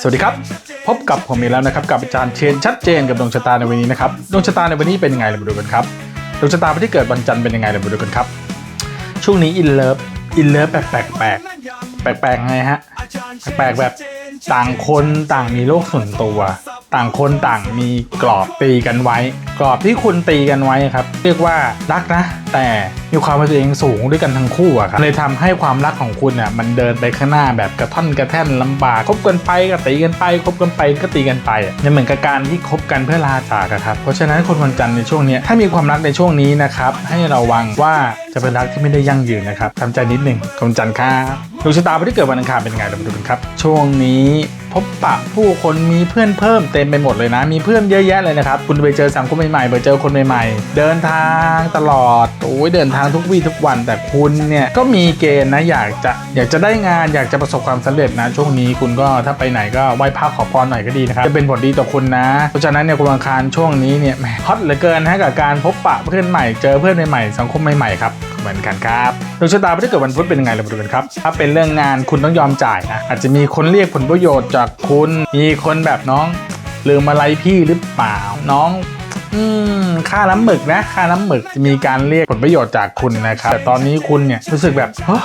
สวัสดีครับ พบกับผมอีกแล้วนะครับ กับอาจารย์เชนชัดเจนกับดวงชะตาในวันนี้นะครับดวงชะตาในวันนี้เป็นยังไงเรามาดูกันครับดวงชะตาวันที่เกิดวันจันทร์เป็นยังไงเรามาดูกันครับ ช่วงนี้อินเลิฟอินเลิฟแปลกแปลกแปลกแปลกแปลกไงฮะแปลกแบบต่างคนต่างมีโลกส่วนตัวต่างคนต่างมีกรอบตีกันไว้ กรอบที่คุณตีกันไว้ครับ เรียกว่ารักนะ แต่มีความเป็นตัวเองสูงด้วยกันทั้งคู่อะครับเลยทำให้ความรักของคุณอะมันเดินไปข้างหน้าแบบกระท่อนกระแท่นลำบากคบกันไปก็ตีกันไปคบกันไปก็ตีกันไปเนี่ยเหมือนกับการที่คบกันเพื่อลาจากอะครับเพราะฉะนั้นคนวันจันทร์ในช่วงนี้ถ้ามีความรักในช่วงนี้นะครับให้ระวังว่าจะเป็นรักที่ไม่ได้ยั่งยืนนะครับทำใจนิดหนึ่งคนจันทร์ครับดวงชะตาวันที่เกิดวันอังคารเป็นยังไงเรามาดูกันครับ ช่วงนี้ พบปะผู้คนมีเพื่อนเพิ่มเต็มไปหมดเลยนะ มีเพื่อนเยอะแยะเลยนะครับ คุณไปเจอสังคมใหม่ๆไปเจอคนใหม่ๆ เดินทางตลอด โอ้ยเดินทางทุกวี่ทุกวัน แต่คุณเนี่ยก็มีเกณฑ์นะอยากจะอยากจะได้งานอยากจะประสบความสำเร็จนะช่วงนี้คุณก็ถ้าไปไหนก็ไหว้พระขอพรหน่อยก็ดีนะครับจะเป็นผลดีต่อคุณนะ เพราะฉะนั้นเนี่ยคุณอังคารช่วงนี้เนี่ยฮอตเหลือเกินนะกับการพบปะเพื่อนใหม่เจอเพื่อนใหม่ๆสังคมใหม่ๆครับ เหมือนกันครับดวงชะตาที่เกิดวันพุธเป็นยังไงเรามาดูกันครับ ถ้าเป็นเรื่องงานคุณต้องยอมจ่ายนะอาจจะมีคนเรียกผลประโยชน์จากคุณ มีคนแบบน้องลืมอะไรพี่หรือเปล่าน้อง อืมค่าน้ำหมึกนะ ค่าน้ำหมึกจะมีการเรียกผลประโยชน์จากคุณนะครับ แต่ตอนนี้คุณเนี่ยรู้สึกแบบเฮ้ย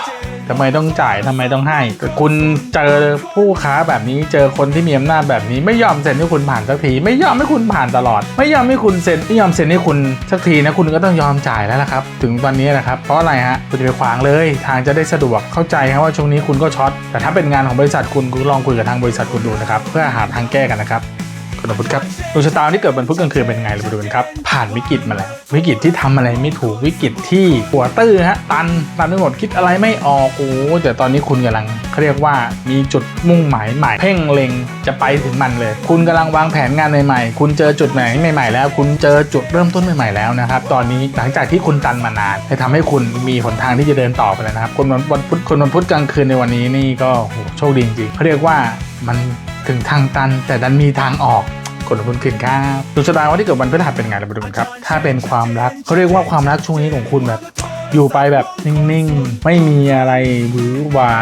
ทำไมต้องจ่ายทำไมต้องให้แต่คุณเจอผู้ค้าแบบนี้เจอคนที่มีอำนาจแบบนี้ ไม่ยอมเซ็นให้คุณผ่านสักที ไม่ยอมให้คุณผ่านตลอด ไม่ยอมให้คุณเซ็นไม่ยอมเซ็นให้คุณสักทีนะคุณก็ต้องยอมจ่ายแล้วละครับ ถึงตอนนี้นะครับเพราะอะไรฮะคุณจะไปขวางเลย ทางจะได้สะดวกเข้าใจครับว่าช่วงนี้คุณก็ช็อตแต่ถ้าเป็นงานของบริษัทคุณคุณลองคุยกับทางบริษัทคุณดูนะครับเพื่อหาทางแก้กันนะครับ คุณพุธครับดวงชะตาที่เกิดวันพุธกลางคืนเป็นไงเราไปดูกันครับ ผ่านวิกฤตมาแล้ว วิกฤตที่ทำอะไรไม่ถูกวิกฤตที่หัวตื้อฮะตันตันไปหมดคิดอะไรไม่ออกโอ้แต่ตอนนี้คุณกำลังเขาเรียกว่ามีจุดมุ่งหมายใหม่ เพ่งเล็งจะไปถึงมันเลย คุณกำลังวางแผนงานใหม่ๆ คุณเจอจุดไหนใหม่ๆ แล้ว คุณเจอจุดเริ่มต้นใหม่ๆแล้วนะครับตอนนี้หลังจากที่คุณตันมานานจะทำให้คุณมีหนทางที่จะเดินต่อไปแล้วนะครับคนวันวันพุธคนวันพุธกลางคืนในวันนี้นี่ก็โหโชคดีจริงๆเขาเรียกว่ามันถึงทางตันแต่ดันมีทางออก คนละคนขึ้นครับดวงชะตาวันที่เกิดวันพฤหัสเป็นไงเราไปดูกันครับ ถ้าเป็นความรักเขาเรียกว่าความรักช่วงนี้ของคุณแบบ อยู่ไปแบบนิ่งๆ ไม่มีอะไรหวือหวา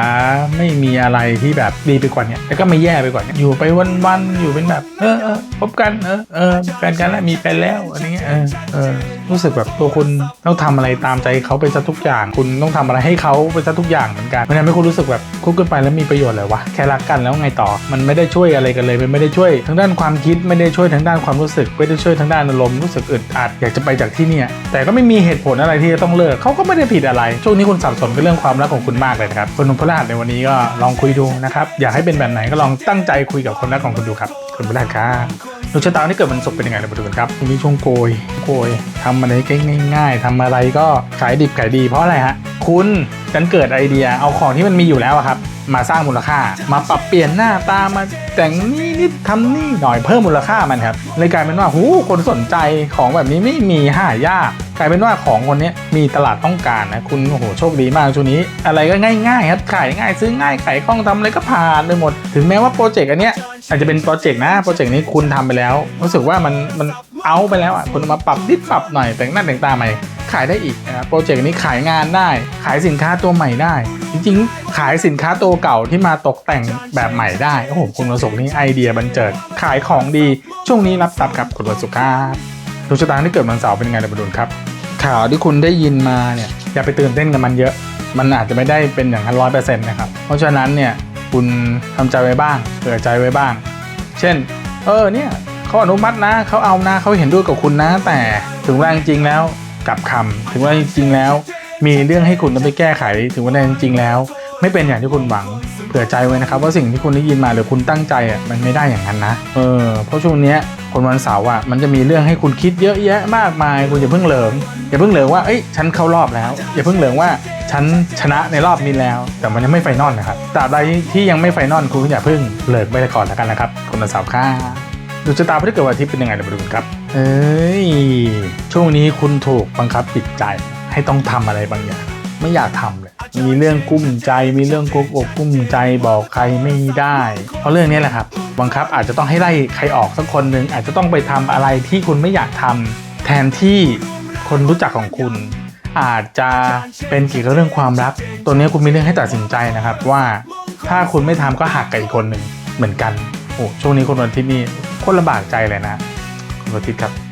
ไม่มีอะไรที่แบบดีไปกว่านี้แล้วก็ไม่แย่ไปกว่านี้อยู่ไปวันๆ อยู่เป็นแบบ เออเออพบกันเออเออแฟนกันแล้วมีแฟนแล้วอะไรเงี้ยเออเออรู้สึกแบบตัวคุณต้องทำอะไรตามใจเขาไปซะทุกอย่าง คุณต้องทำอะไรให้เขาไปซะทุกอย่างเหมือนกันมันทำให้คุณรู้สึกแบบคบกันไปแล้วมีประโยชน์เลยวะแค่รักกันแล้วไงต่อ มันไม่ได้ช่วยอะไรกันเลยมันไม่ได้ช่วยทางด้านความคิดไม่ได้ช่วยทางด้านความรู้สึกไม่ได้ช่วยทางด้านอารมณ์รู้สึกอึดอัดอยากจะไปจากที่เนี่ยแต่ก็ไม่มีเหตุผลอะไรที่จะต้องเลิกเขาก็ไม่ได้ผิดอะไร ช่วงนี้คุณสับสนกับเรื่องความรักของคุณมากเลยนะครับคนพฤหัสในวันนี้ก็ลองคุยดูนะครับ อยากให้เป็นแบบไหนก็ลองตั้งใจคุยกับคนรักของคุณดูครับคนพฤหัสครับดวงชะตาที่เกิดวันศุกร์เป็นยังไงเรามาดูกันครับมีช่วงโกย โกยทำอะไรง่าย ๆทำอะไรก็ขายดิบขายดีเพราะอะไรฮะ คุณกันเกิดไอเดียเอาของที่มันมีอยู่แล้วครับ มาสร้างมูลค่า มาปรับเปลี่ยนหน้าตามาแต่งนี่นิดทำนี่หน่อยเพิ่มมูลค่ามันครับเลยกลายเป็นว่าหูคนสนใจของแบบนี้ไม่มีหายากกลายเป็นว่าของคนนี้มีตลาดต้องการนะคุณโอ้โหโชคดีมากช่วงนี้ อะไรก็ง่ายๆครับขายง่ายซื้อง่ายขายคล่องทำอะไรก็ผ่านไปหมด ถึงแม้ว่าโปรเจกต์อันเนี้ยอาจจะเป็นโปรเจกต์นะโปรเจกต์นี้คุณทำไปแล้ว รู้สึกว่ามันมันเอาไปแล้วอะคุณมาปรับนิดปรับหน่อยแต่งหน้าแต่งตาใหม่ ขายได้อีกนะครับโปรเจกต์นี้ขายงานได้ ขายสินค้าตัวใหม่ได้ จริงๆ ขายสินค้าตัวเก่าที่มาตกแต่งแบบใหม่ได้ โอ้โห คุณประสบนี่ไอเดียบันเจิด ขายของดี ช่วงนี้รับตับครับคุณวันสุขครับดวงชะตาที่เกิดวันเสาร์เป็นยังไงเดี๋ยวมาดูครับ ข่าวที่คุณได้ยินมาเนี่ยอย่าไปตื่นเต้นกับมันเยอะ มันอาจจะไม่ได้เป็นอย่างนั้นร้อยเปอร์เซ็นต์นะครับ เพราะฉะนั้นเนี่ยคุณทำใจไว้บ้างเผื่อใจไว้บ้าง เช่น เออเนี่ยเขาอนุมัตินะเขาเอานะเขาเห็นด้วยกับคุณนะ แต่ถึงเวลาจริงแล้ว กลับคำถึงวลาจริงๆแล้ว มีเรื่องให้คุณต้องไปแก้ไข ถึงวลาจริงๆแล้ว ไม่เป็นอย่างที่คุณหวังเผื่อใจไว้นะครับว่าสิ่งที่คุณได้ยินมาหรือคุณตั้งใจอะมันไม่ได้อย่างนั้นนะเออเพราะช่วงเนี้ยคนวันเสาร์อะมันจะมีเรื่องให้คุณคิดเยอะแยะมากมาย คุณอย่าเพิ่งเหลิงอย่าเพิ่งเหลิงว่าเอ้ยฉันเข้ารอบแล้ว อย่าเพิ่งเหลิงว่าฉันชนะในรอบนี้แล้ว แต่มันยังไม่ไฟนอลนะครับตราบใดที่ยังไม่ไฟนอลคุณอย่าเพิ่งเลิกไปก่อนแล้วกันนะครับคนวันเสาร์ค่ะ ดูชะตาพฤหัสวันอาทิตย์เป็นยังไงเรามาดูกันครับ เอ้ย ช่วงนี้คุณถูกบังคับจิตใจให้ต้องทำอะไรบางอย่าง ไม่อยากทำเลย มีเรื่องกุ้มใจ มีเรื่องกุ๊บอกกุ้มใจบอกใครไม่ได้ เพราะเรื่องนี้แหละครับ บังคับอาจจะต้องให้ไล่ใครออกสักคนหนึ่งอาจจะต้องไปทำอะไรที่คุณไม่อยากทำแทนที่คนรู้จักของคุณอาจจะเป็นเกี่ยวกับเรื่องความรัก ตัวนี้คุณมีเรื่องให้ตัดสินใจนะครับว่าถ้าคุณไม่ทำก็หักกับอีกคนหนึ่งเหมือนกัน โอ้ช่วงนี้คนวันทิตย์นี่ ตรลำบากใจเลยนะคุณประทิตครับ